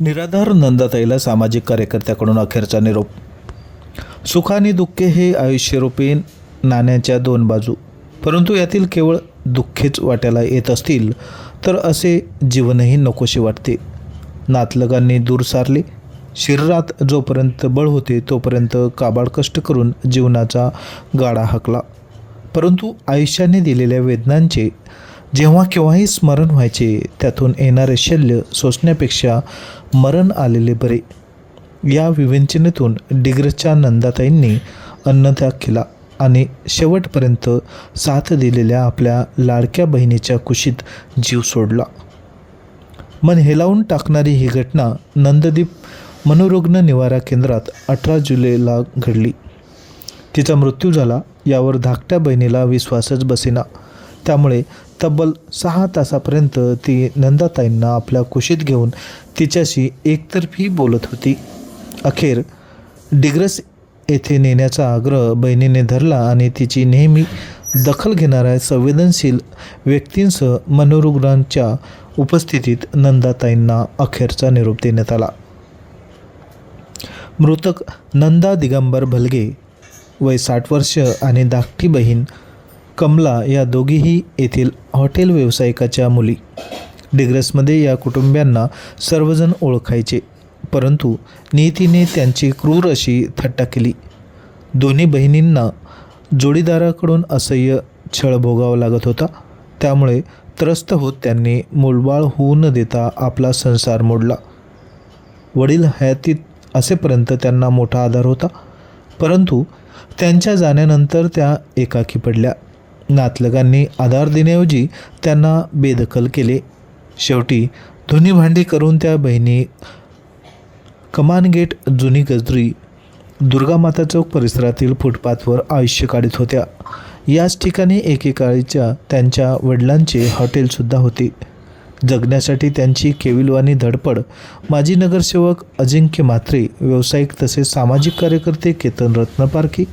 निराधार नंदाताईला सामाजिक कार्यकर्त्याकडून अखेरचा निरोप. सुख आणि दुःखे हे आयुष्यरूपी नाण्याच्या दोन बाजू. परंतु यातील केवळ दुःखेच वाट्याला येत असतील तर असे जीवनही नकोशी वाटते. नातलगांनी दूर सारले. शरीरात जोपर्यंत बळ होते तोपर्यंत काबाड कष्ट करून जीवनाचा गाडा हाकला. परंतु आयुष्याने दिलेल्या वेदनांचे जेव्हा केव्हाही स्मरण व्हायचे त्यातून येणारे शल्य सोसण्यापेक्षा मरण आलेले बरे. या विवेचनेतून डिग्रजच्या नंदाताईंनी अन्नत्याग केला आणि शेवटपर्यंत साथ दिलेल्या आपल्या लाडक्या बहिणीच्या कुशीत जीव सोडला. मन हेलावून टाकणारी ही घटना नंददीप मनोरुग्ण निवारा केंद्रात अठरा जुलैला घडली. तिचा मृत्यू झाला यावर धाकट्या बहिणीला विश्वासच बसेना. त्यामुळे तब्बल सहा तासापर्यंत ती नंदाताईंना आपल्या कुशीत घेऊन तिच्याशी एकतर्फी बोलत होती. अखेर डिग्रस येथे नेण्याचा आग्रह बहिणीने धरला आणि तिची नेहमी दखल घेणाऱ्या संवेदनशील व्यक्तींसह मनोरुग्णांच्या उपस्थितीत नंदाताईंना अखेरचा निरोप देण्यात आला. मृतक नंदा दिगंबर भलगे वय साठ वर्ष आणि धाकटी बहीण कमला या दोघीही येथील हॉटेल व्यावसायिकाच्या मुली. डिग्रसमध्ये या कुटुंबियांना सर्वजण ओळखायचे परंतु नियतीने त्यांची क्रूर अशी थट्टा केली. दोन्ही बहिणींना जोडीदाराकडून असह्य छळ भोगावा लागत होता. त्यामुळे त्रस्त होत त्यांनी मुलबाळ होऊ न देता आपला संसार मोडला. वडील हयातीत असेपर्यंत त्यांना मोठा आधार होता परंतु त्यांच्या जाण्यानंतर त्या एकाकी पडल्या. नातलगांनी आधार देण्याऐवजी त्यांना बेदखल केले. शेवटी धुनी भांडी करून त्या बहिणी कमान गेट जुनी गजरी दुर्गामाता चौक परिसरातील फुटपाथवर आयुष्य काढत होत्या. याच ठिकाणी एकेकाळीच्या त्यांच्या वडिलांचे हॉटेलसुद्धा होते. जगण्यासाठी त्यांची केविलवाणी धडपड. माजी नगरसेवक अजिंक्य म्हात्रे व्यावसायिक तसेच सामाजिक कार्यकर्ते केतन रत्नपारखी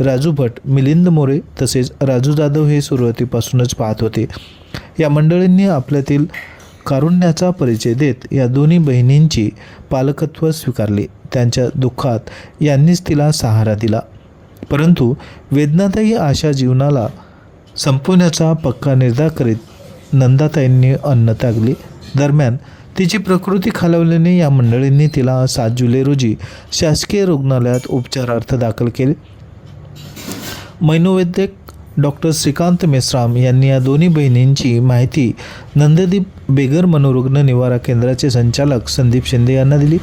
राजू भट मिलिंद मोरे तसेच राजू जाधव हे सुरुवातीपासूनच पाहत होते. या मंडळींनी आपल्यातील कारुण्याचा परिचय देत या दोन्ही बहिणींची पालकत्व स्वीकारले. त्यांच्या दुःखात यांनीच तिला सहारा दिला. परंतु वेदनादायी आशा जीवनाला संपवण्याचा पक्का निर्धार करीत नंदाताईंनी अन्न त्यागले. दरम्यान तिची प्रकृती खालवल्याने या मंडळींनी तिला सात जुलै रोजी शासकीय रुग्णालयात उपचारार्थ दाखल केले. मनोवैद्यक डॉक्टर श्रीकांत मेश्राम यांनी या दोन्ही बहिणींची माहिती नंददीप बेगर मनोरुग्ण निवारा केंद्राचे संचालक संदीप शिंदे यांना दिली.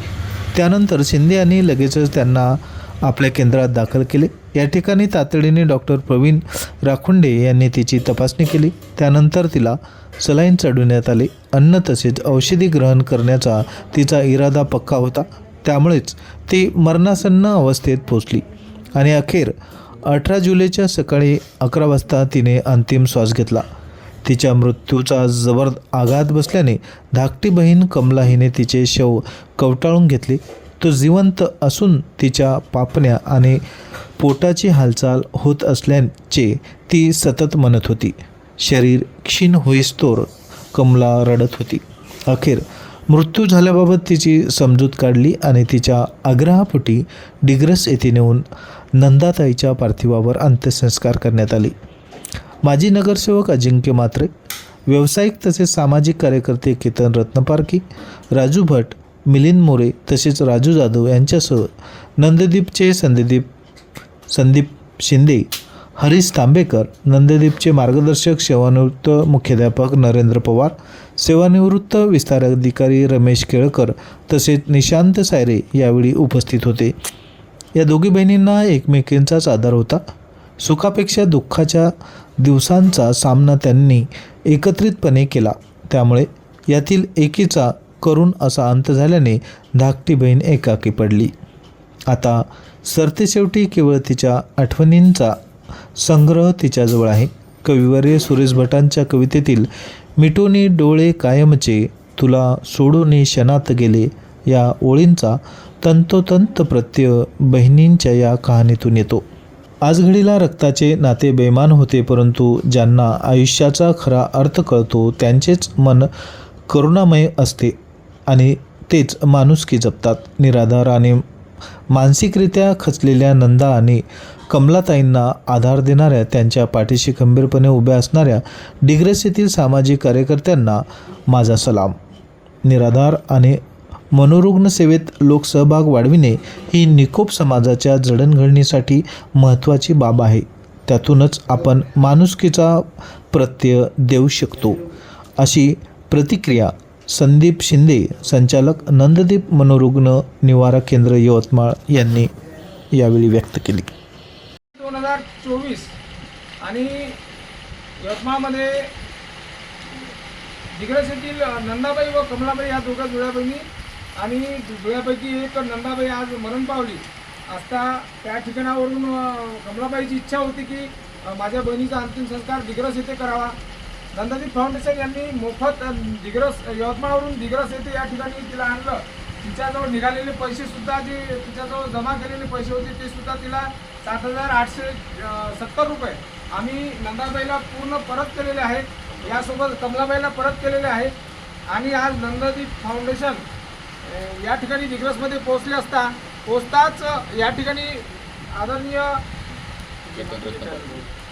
त्यानंतर शिंदे यांनी लगेचच त्यांना आपल्या केंद्रात दाखल केले. या ठिकाणी तातडीने डॉक्टर प्रवीण राखुंडे यांनी तिची तपासणी केली. त्यानंतर तिला सलाईन चढवण्यात आले. अन्न तसेच औषधी ग्रहण करण्याचा तिचा इरादा पक्का होता. त्यामुळेच ती मरणासन्न अवस्थेत पोचली आणि अखेर अठरा जुलैच्या सकाळी अकरा वाजता तिने अंतिम श्वास घेतला. तिच्या मृत्यूचा जबर आघात बसल्याने धाकटी बहीण कमला हिने तिचे शव कवटाळून घेतले. तो जिवंत असून तिच्या पापण्या आणि पोटाची हालचाल होत असल्याचे ती सतत म्हणत होती. शरीर क्षीण होईस्तोर कमला रडत होती. अखेर मृत्यू झाल्याबाबत तिची समजूत काढली आणि तिच्या आग्रहापोटी डिग्रस येथे नेऊन नंदाताईच्या पार्थिवावर अंत्यसंस्कार करण्यात आले. माजी नगरसेवक अजिंक्य मात्रे व्यावसायिक तसेच सामाजिक कार्यकर्ते केतन रत्नपारखी राजू भट मिलिंद मोरे तसेच राजू जाधव यांच्यासह नंददीपचे संदीप संदीप शिंदे हरीश तांबेकर नंददीपचे मार्गदर्शक सेवानिवृत्त मुख्याध्यापक नरेंद्र पवार सेवानिवृत्त विस्तार अधिकारी रमेश केळकर तसेच निशांत सायरे यावेळी उपस्थित होते. या दोघी बहिणींना एकमेकींचाच आधार होता. सुखापेक्षा दुःखाच्या दिवसांचा सामना त्यांनी एकत्रितपणे केला. त्यामुळे यातील एकीचा करून असा अंत झाल्याने धाकटी बहीण एकाकी पडली. आता सरतेशेवटी केवळ तिच्या आठवणींचा संग्रह तिच्याजवळ आहे. कविवर्य सुरेश भटांच्या कवितेतील मिटोने डोळे कायमचे तुला सोडून क्षणात गेले या ओळींचा तंतोतंत प्रत्यय बहिणींच्या या कहाणीतून येतो. आजघडीला रक्ताचे नाते बेमान होते परंतु ज्यांना आयुष्याचा खरा अर्थ कळतो त्यांचेच मन करुणामय असते आणि तेच माणुसकी जपतात. निराधार आणि मानसिकरित्या खचलेल्या नंदा आणि कमलाताईंना आधार देणाऱ्या त्यांच्या पाठीशी खंबीरपणे उभ्या असणाऱ्या डिग्रेस येथील सामाजिक कार्यकर्त्यांना माझा सलाम. निराधार आणि मनोरुग्ण सेवेत लोकसहभाग वाढविणे ही निकोप समाजाच्या जडणघडणीसाठी महत्त्वाची बाब आहे. त्यातूनच आपण माणुसकीचा प्रत्यय देऊ शकतो अशी प्रतिक्रिया संदीप शिंदे संचालक नंददीप मनोरुग्ण निवारा केंद्र यवतमाळ यांनी यावेळी व्यक्त केली. दोन हजार चोवीस आणि यवतमाळमध्ये दिग्रस येथील नंदाबाई व कमलाबाई या दोघा जुळ्या बहिणी आणि जुळ्यापैकी एक नंदाबाई आज मरण पावली. असता त्या ठिकाणावरून कमलाबाईची इच्छा होती की माझ्या बहिणीचा अंतिम संस्कार दिग्रस येथे करावा. नंदादीप फाउंडेशन यांनी मोफत दिग्रस यवतमाळवरून दिग्रस येथे या ठिकाणी तिला आणलं. तिच्याजवळ निघालेले पैसे सुद्धा जे तिच्याजवळ जमा केलेले पैसे होते ते सुद्धा तिला सात हजार आठशे सत्तर रुपये आम्ही नंदाबाईला पूर्ण परत केलेले आहेत. यासोबत कमलाबाईला परत केलेले आहे आणि आज नंदाजी फाउंडेशन या ठिकाणी दिग्रसमध्ये पोहोचले असता पोचताच या ठिकाणी आदरणीय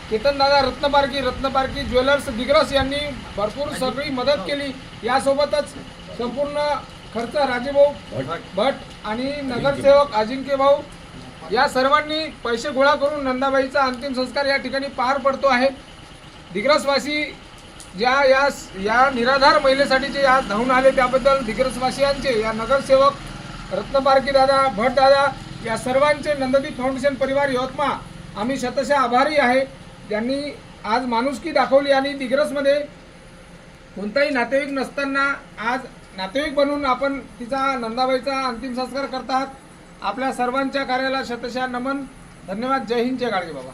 केतन दादा रत्नपारकी रत्नपारकी ज्वेलर्स दिग्रस यांनी भरपूर सगळी मदत केली. यासोबतच संपूर्ण खर्च राजेभाऊ भट. आणि नगरसेवक अजिंक्य भाऊ या सर्वांनी पैसे गोळा करून नंदाबाईचा अंतिम संस्कार या ठिकाणी पार पडतो आहे. दिग्रसवासी ज्या या या निराधार महिलेसाठी जे आज धावून आले त्याबद्दल दिग्रसवासियांचे या नगरसेवक रत्नपारकी दादा भट दादा या सर्वांचे नंददीप फाउंडेशन परिवार यवतमाळ आम्ही शतशः आभारी आहे. त्यांनी आज माणुसकी दाखवली आणि दिग्रसमध्ये कोणताही नातेवाईक नसताना आज नातेवाईक बनून आपण तिचा नंदाबाईचा अंतिम संस्कार करतात आपल्या सर्वांच्या कार्याला शतशा नमन. धन्यवाद. जय हिंद जय गाडगे बाबा.